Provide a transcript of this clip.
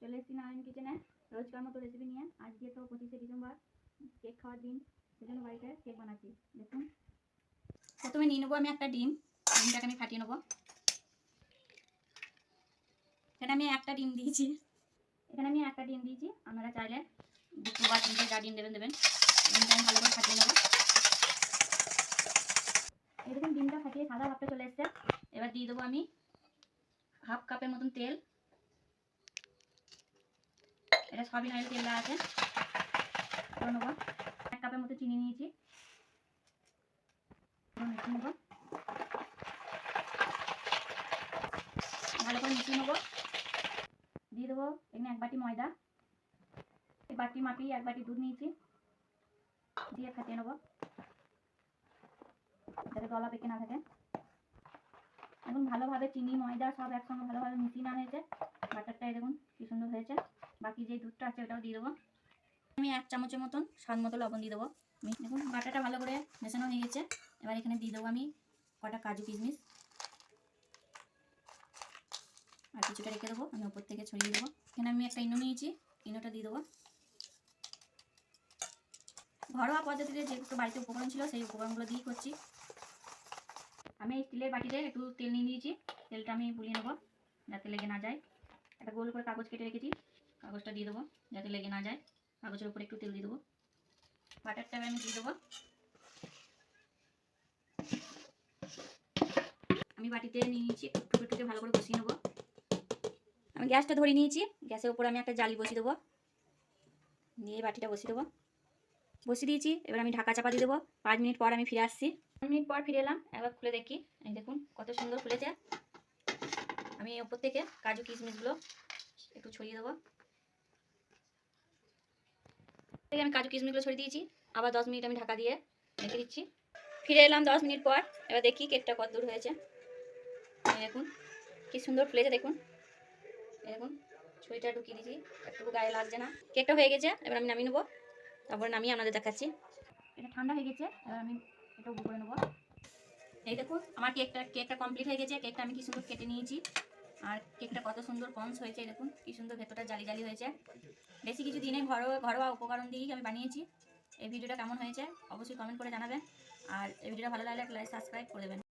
চলে এসেছি নারায়ণ কিচেনে রোজকার মতো রেসিপি নিয়ে। আজকে তো পঁচিশে ডিসেম্বর। কেক খাওয়ার দিন। সেজন্য বাড়িতে কেক বানাচ্ছি। দেখুন। প্রথমে নিয়ে নেব আমি একটা ডিম। ডিমটাকে আমি ফাটিয়ে নেব। এখানে আমি একটা ডিম দিয়েছি। এখানে আমি একটা ডিম দিয়েছি। আপনারা চাইলে দুটো বা তিনটে যা ডিম দেবেন দেবেন। ডিমটা আমি ভালো করে ফাটিয়ে নেব। দেখুন ডিমটা ফাটিয়ে সাদা ভাবটা চলে এসছে। এবার দিয়ে দেবো আমি হাফ কাপের মতন তেল। এটা সয়াবিন অয়েল তেল আছে। করে এক কাপের মতো চিনি নিয়েছি। নেব। ভালো করে মিশিয়ে নেব। দিয়ে দেবো এখানে এক বাটি ময়দা। এই বাটি মাপি, এক বাটি দুধ নিয়েছি। দিয়ে ফাটিয়ে নেব। যাতে গলা পেকে না থাকে। এখন ভালোভাবে চিনি, ময়দা সব একসঙ্গে ভালোভাবে মিশিয়ে নেওয়া হয়েছে। বাটারটা এই দেখুন কি সুন্দর হয়েছে। বাকি যে দুধটা আছে ওটাও দিয়ে দেবো। আমি এক চামচের মতন স্বাদ মতো লবণ দিয়ে দেবো। দেখুন বাটারটা ভালো করে মেশানো হয়ে গেছে। এবার এখানে দিয়ে দেবো আমি কটা কাজু কিশমিশ। আর কিছুটা রেখে দেবো, আমি ওপর থেকে ছড়িয়ে দেবো। এখানে আমি একটা ইনো নিয়েছি, ইনোটা দিয়ে দেবো। ঘরোয়া পদ্ধতিতে যে একটু বাড়িতে উপকরণ ছিল, সেই উপকরণগুলো দিয়েই করছি। আমি এই স্টিলের বাটিতে একটু তেল নিয়ে নিয়েছি। তেলটা আমি বুলিয়ে নেব, যাতে লেগে না যায়। একটা গোল করে কাগজ কেটে রেখেছি। কাগজটা দিয়ে দেবো, যাতে লেগে না যায়। কাগজের উপরে একটু তেল দিয়ে দেবো। বাটারটা আমি দিয়ে দেবো। আমি বাটিতে নিয়ে নিয়েছি টুকে টুকে ভালো করে বসিয়ে নেব। আমি গ্যাসটা ধরে নিয়েছি, গ্যাসের উপরে আমি একটা জালি বসিয়ে দেবো। দিয়ে বাটিটা বসিয়ে দেবো। বসিয়ে দিয়েছি, এবার আমি ঢাকা চাপা দিয়ে দেবো। পাঁচ মিনিট পর আমি ফিরে আসছি। পাঁচ মিনিট পর ফিরে এলাম, একবার খুলে দেখি। এই দেখুন, কত সুন্দর খুলেছে আমি ওপর থেকে কাজু কিশমিশগুলো একটু ছড়িয়ে দেবো। থেকে আমি কাজু কিশমিশগুলো ছড়িয়ে দিয়েছি। আবার দশ মিনিট আমি ঢাকা দিয়ে রেখে দিচ্ছি। ফিরে এলাম দশ মিনিট পর। এবার দেখি কেকটা কত দূর হয়েছে। দেখুন, কি সুন্দর ফুলেছে, দেখুন। দেখুন, ছুরিটা ঢুকিয়ে দিয়েছি। একটু গায়ে লাগছে না। কেকটা হয়ে গেছে, এবার আমি নামিয়ে নেব। তারপরে নামিয়ে আপনাদের দেখাচ্ছি। এটা ঠান্ডা হয়ে গেছে, এবার আমি এটা উবু করে নেব। এই দেখুন, আমার কেকটা কেকটা কমপ্লিট হয়ে গেছে। কেকটা আমি কি সুন্দর কেটে নিয়েছি। আর কেকটা কত সুন্দর পন্স হয়েছে, দেখুন, কি সুন্দর ভেতরটা জালি জালি হয়েছে। বেশি কিছু দিনে ঘরোয়া ঘরোয়া উপকরণ দিয়েই আমি বানিয়েছি। এই ভিডিওটা কেমন হয়েছে, অবশ্যই কমেন্ট করে জানাবেন। আর এই ভিডিওটা ভালো লাগলে সাবস্ক্রাইব করে দেবেন।